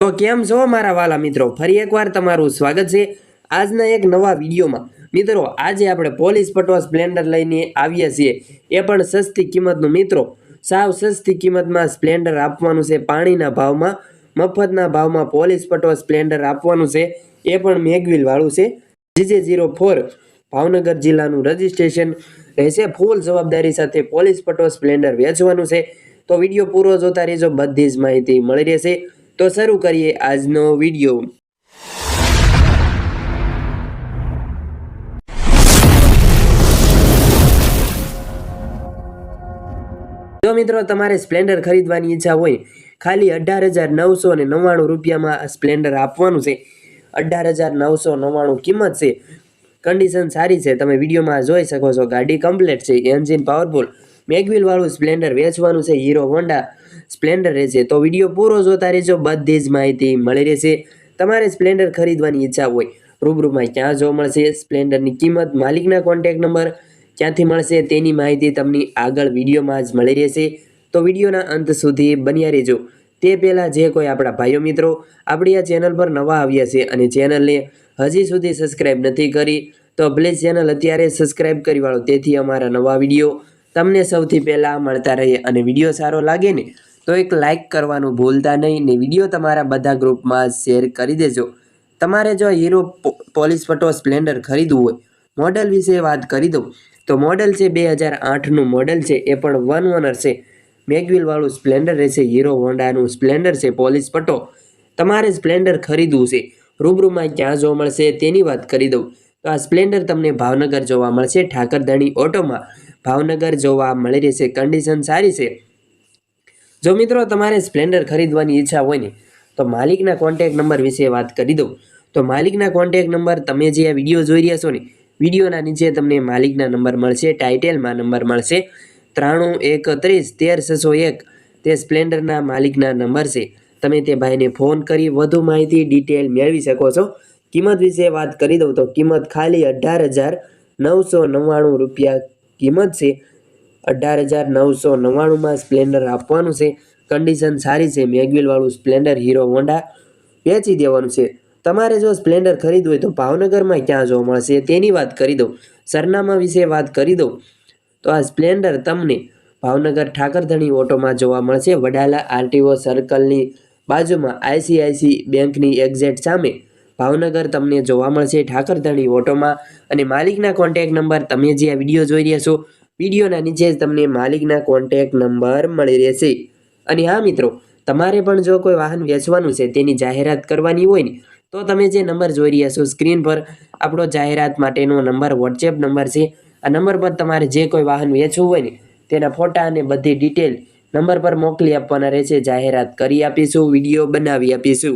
તો કેમ છો મારા વાલા મિત્રો? ફરી એકવાર તમારું સ્વાગત છે આજના એક નવા વિડીયોમાં. મિત્રો, આજે આપણે પોલીસ પટવા સ્પ્લેન્ડર લઈને આવ્યા છીએ. એ પણ સસ્તી કિંમતનું મિત્રો. સાવ સસ્તી કિંમતમાં સ્પ્લેન્ડર આપવાનું છે પાણીના ભાવમાં, મફતના ભાવમાં પોલીસ પટવા સ્પ્લેન્ડર આપવાનું છે. એ પણ મેગવિલવાળું છે. જીજે ઝીરો ફોર, ભાવનગર જિલ્લાનું રજિસ્ટ્રેશન રહેશે. ફૂલ જવાબદારી સાથે પોલીસ પટવા સ્પ્લેન્ડર વેચવાનું છે. તો વીડિયો પૂરો જોતા રહેજો. બધી જ માહિતી મળી રહેશે. તો શરૂ કરીએ આજનો વીડિયો જો મિત્રો, તમારે સ્પ્લેન્ડર ખરીદવાની ઈચ્છા હોય, ખાલી અઢાર હજાર નવસો ને નવ્વાણું રૂપિયામાં સ્પ્લેન્ડર આપવાનું છે. અઢાર હજાર નવસો નવ્વાણું કિંમત છે. કન્ડિશન સારી છે. તમે વિડીયોમાં જોઈ શકો છો. ગાડી કમ્પ્લેટ છે. એન્જિન પાવરફુલ મેગવિલ વાળું સ્પ્લેન્ડર વેચવાનું છે હીરો હોન્ડા સ્પ્લેન્ડર રહેશે. તો વીડિયો પૂરો જોતા રહેજો, બધી જ માહિતી મળી રહેશે. તમારે સ્પ્લેન્ડર ખરીદવાની ઈચ્છા હોય, રૂબરૂમાં ક્યાં જોવા મળશે, સ્પ્લેન્ડરની કિંમત, માલિકના કોન્ટેક નંબર ક્યાંથી મળશે તેની માહિતી તમને આગળ વિડીયોમાં જ મળી રહેશે. તો વિડીયોના અંત સુધી બન્યા રહેજો. તે પહેલાં જે કોઈ આપણા ભાઈઓ મિત્રો આપણી આ ચેનલ પર નવા આવ્યા છે અને ચેનલને હજી સુધી સબસ્ક્રાઈબ નથી કરી, તો પ્લીઝ ચેનલ અત્યારે સબસ્ક્રાઈબ કરી વાળો. તેથી અમારા નવા વીડિયો તમને સૌથી પહેલાં મળતા રહે અને વીડિયો સારો લાગે ને, તો એક લાઇક કરવાનું ભૂલતા નહીં ને વીડિયો તમારા બધા ગ્રુપમાં શેર કરી દેજો. તમારે જો હીરો પોલીસ ફટો સ્પ્લેન્ડર ખરીદવું હોય મોડલ વિશે વાત કરી દઉં, તો મોડલ છે બે હજાર આઠનું મોડલ છે, એ પણ વન ઓનર છે. મેગવિલવાળું સ્પ્લેન્ડર રહેશે હીરો હોન્ડાનું સ્પ્લેન્ડર છે પોલીસ પટો તમારે સ્પ્લેન્ડર ખરીદવું છે, રૂબરૂમાં ક્યાં જોવા મળશે તેની વાત કરી દઉં. તો આ સ્પ્લેન્ડર તમને ભાવનગર જોવા મળશે, ઠાકરધાણી ઓટોમાં. ભાવનગર જોવા મળી રહેશે કન્ડિશન સારી છે. જો મિત્રો તમારે સ્પ્લેન્ડર ખરીદવાની ઈચ્છા હોય ને, તો માલિકના કોન્ટેક નંબર વિશે વાત કરી દઉં. તો માલિકના કોન્ટેક નંબર તમે જે આ વીડિયો જોઈ રહ્યા છો ને, વિડીયોના નીચે તમને માલિકના નંબર મળશે ટાઇટેલમાં નંબર મળશે. ત્રાણું એકત્રીસ તેર, છસો એક, તે સ્પ્લેન્ડરના માલિકના નંબર છે. તમે તે ભાઈને ફોન કરી વધુ માહિતી ડિટેલ મેળવી શકો છો. કિંમત વિશે વાત કરી દઉં તો કિંમત ખાલી અઢાર હજાર નવસો નવ્વાણું રૂપિયા કિંમત છે. અઢાર હજાર નવસો નવ્વાણુંમાં સ્પ્લેન્ડર આપવાનું છે. કન્ડિશન સારી છે. મેગવિલવાળું સ્પ્લેન્ડર હીરો હોન્ડા વેચી દેવાનું છે. તમારે જો સ્પ્લેન્ડર ખરીદવું હોય તો ભાવનગરમાં ક્યાં જોવા મળશે તેની વાત કરી દઉં. સરનામા વિશે વાત કરી દઉં. તો આ સ્પ્લેન્ડર તમને ભાવનગર ઠાકરધણી ઓટોમાં જોવા મળશે. વડાલા આરટીઓ સર્કલની બાજુમાં આઈસીઆઈસી બેંકની એક્ઝેટ સામે ભાવનગર તમને જોવા મળશે. ઠાકરધણી ઓટોમાં અને માલિકના કોન્ટેક નંબર તમે જે આ વીડિયો જોઈ રહ્યા છો, વિડીયોના નીચે જ તમને માલિકના કોન્ટેક નંબર મળી રહેશે. અને હા મિત્રો, તમારે પણ જો કોઈ વાહન વેચવાનું છે, તેની જાહેરાત કરવાની હોય ને, તો તમે જે નંબર જોઈ રહ્યા છો સ્ક્રીન પર, આપણો જાહેરાત માટેનો નંબર વોટ્સએપ નંબર છે. આ નંબર પર તમારે જે કોઈ વાહન વેચવું હોય ને, તેના ફોટા અને બધી ડિટેલ નંબર પર મોકલી આપવાના રહેશે. જાહેરાત કરી આપીશું, વીડિયો બનાવી આપીશું.